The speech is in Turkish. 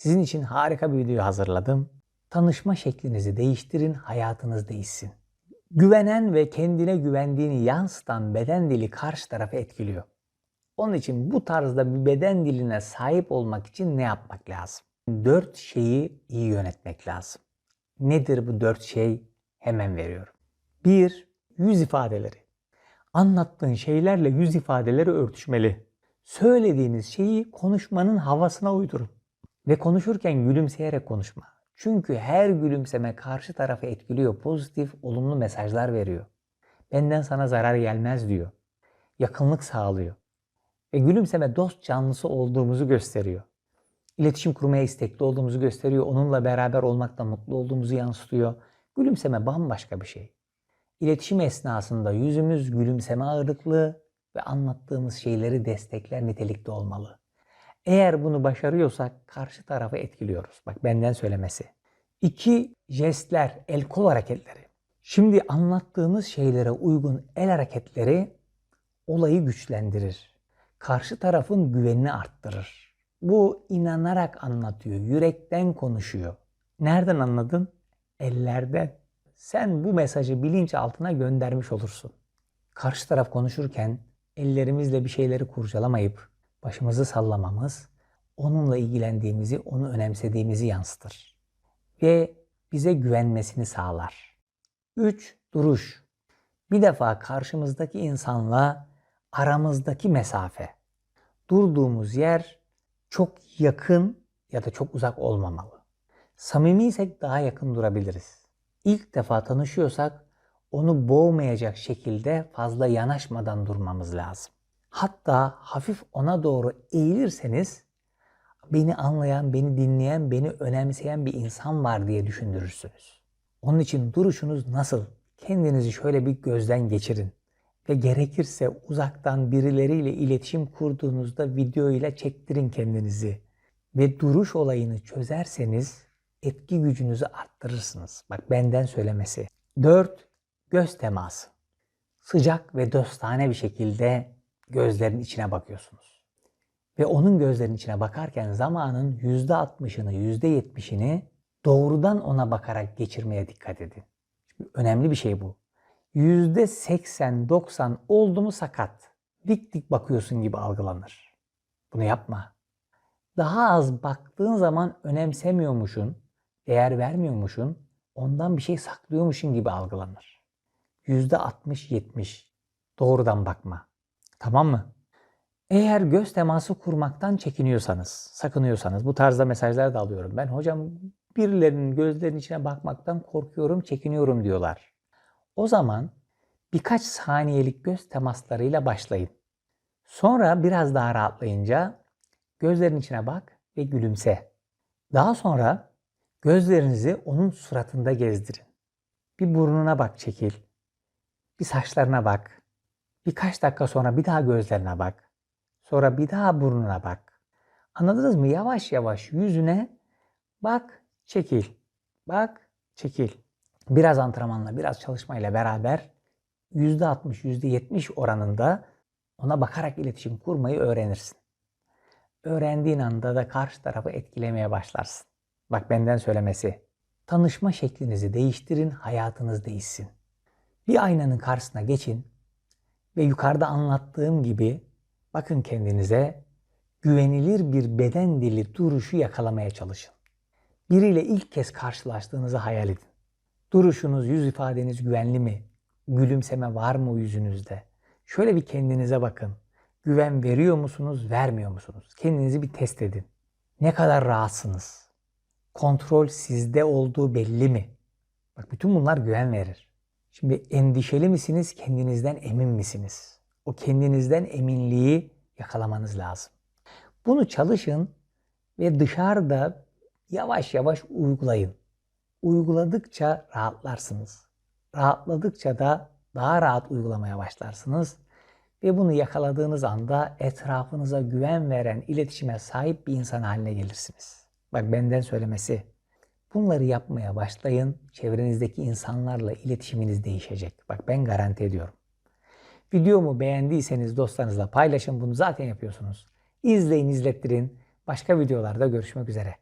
Sizin için harika bir video hazırladım. Tanışma şeklinizi değiştirin, hayatınız değişsin. Güvenen ve kendine güvendiğini yansıtan beden dili karşı tarafı etkiliyor. Onun için bu tarzda bir beden diline sahip olmak için ne yapmak lazım? Dört şeyi iyi yönetmek lazım. Nedir bu dört şey? Hemen veriyorum. Bir, yüz ifadeleri. Anlattığın şeylerle yüz ifadeleri örtüşmeli. Söylediğiniz şeyi konuşmanın havasına uydurun. Ve konuşurken gülümseyerek konuşma. Çünkü her gülümseme karşı tarafı etkiliyor. Pozitif, olumlu mesajlar veriyor. Benden sana zarar gelmez diyor. Yakınlık sağlıyor. Ve gülümseme dost canlısı olduğumuzu gösteriyor. İletişim kurmaya istekli olduğumuzu gösteriyor. Onunla beraber olmaktan mutlu olduğumuzu yansıtıyor. Gülümseme bambaşka bir şey. İletişim esnasında yüzümüz gülümseme ağırlıklı ve anlattığımız şeyleri destekler nitelikte olmalı. Eğer bunu başarıyorsak karşı tarafı etkiliyoruz. Bak benden söylemesi. İki, jestler, el kol hareketleri. Şimdi anlattığımız şeylere uygun el hareketleri olayı güçlendirir. Karşı tarafın güvenini arttırır. Bu inanarak anlatıyor, yürekten konuşuyor. Nereden anladın? Ellerden. Sen bu mesajı bilinçaltına göndermiş olursun. Karşı taraf konuşurken ellerimizle bir şeyleri kurcalamayıp başımızı sallamamız onunla ilgilendiğimizi, onu önemsediğimizi yansıtır. Ve bize güvenmesini sağlar. 3. Duruş. Bir defa karşımızdaki insanla aramızdaki mesafe. Durduğumuz yer çok yakın ya da çok uzak olmamalı. Samimiysek daha yakın durabiliriz. İlk defa tanışıyorsak onu boğmayacak şekilde fazla yanaşmadan durmamız lazım. Hatta hafif ona doğru eğilirseniz beni anlayan, beni dinleyen, beni önemseyen bir insan var diye düşündürürsünüz. Onun için duruşunuz nasıl? Kendinizi şöyle bir gözden geçirin. Ve gerekirse uzaktan birileriyle iletişim kurduğunuzda video ile çektirin kendinizi. Ve duruş olayını çözerseniz etki gücünüzü arttırırsınız. Bak benden söylemesi. 4. Göz teması. Sıcak ve dostane bir şekilde gözlerin içine bakıyorsunuz. Ve onun gözlerinin içine bakarken zamanın %60'ını, %70'ini doğrudan ona bakarak geçirmeye dikkat edin. Şimdi önemli bir şey bu. %80-90 oldu mu sakat. Dik dik bakıyorsun gibi algılanır. Bunu yapma. Daha az baktığın zaman önemsemiyormuşun, değer vermiyormuşun, ondan bir şey saklıyormuşun gibi algılanır. %60-70 doğrudan bakma. Tamam mı? Eğer göz teması kurmaktan çekiniyorsanız, sakınıyorsanız, bu tarzda mesajlar da alıyorum ben. Hocam birilerinin gözlerinin içine bakmaktan korkuyorum, çekiniyorum diyorlar. O zaman birkaç saniyelik göz temaslarıyla başlayın. Sonra biraz daha rahatlayınca gözlerin içine bak ve gülümse. Daha sonra gözlerinizi onun suratında gezdirin. Bir burnuna bak çekil. Bir saçlarına bak. Birkaç dakika sonra bir daha gözlerine bak. Sonra bir daha burnuna bak. Anladınız mı? Yavaş yavaş yüzüne bak, çekil. Bak, çekil. Biraz antrenmanla, biraz çalışmayla beraber %60, %70 oranında ona bakarak iletişim kurmayı öğrenirsin. Öğrendiğin anda da karşı tarafı etkilemeye başlarsın. Bak benden söylemesi. Tanışma şeklinizi değiştirin, hayatınız değişsin. Bir aynanın karşısına geçin ve yukarıda anlattığım gibi bakın kendinize güvenilir bir beden dili duruşu yakalamaya çalışın. Biriyle ilk kez karşılaştığınızı hayal edin. Duruşunuz, yüz ifadeniz güvenli mi? Gülümseme var mı yüzünüzde? Şöyle bir kendinize bakın. Güven veriyor musunuz, vermiyor musunuz? Kendinizi bir test edin. Ne kadar rahatsınız? Kontrol sizde olduğu belli mi? Bak bütün bunlar güven verir. Şimdi endişeli misiniz, kendinizden emin misiniz? O kendinizden eminliği yakalamanız lazım. Bunu çalışın ve dışarıda yavaş yavaş uygulayın. Uyguladıkça rahatlarsınız. Rahatladıkça da daha rahat uygulamaya başlarsınız. Ve bunu yakaladığınız anda etrafınıza güven veren, iletişime sahip bir insan haline gelirsiniz. Bak benden söylemesi. Bunları yapmaya başlayın. Çevrenizdeki insanlarla iletişiminiz değişecek. Bak ben garanti ediyorum. Videomu beğendiyseniz dostlarınızla paylaşın. Bunu zaten yapıyorsunuz. İzleyin, izlettirin. Başka videolarda görüşmek üzere.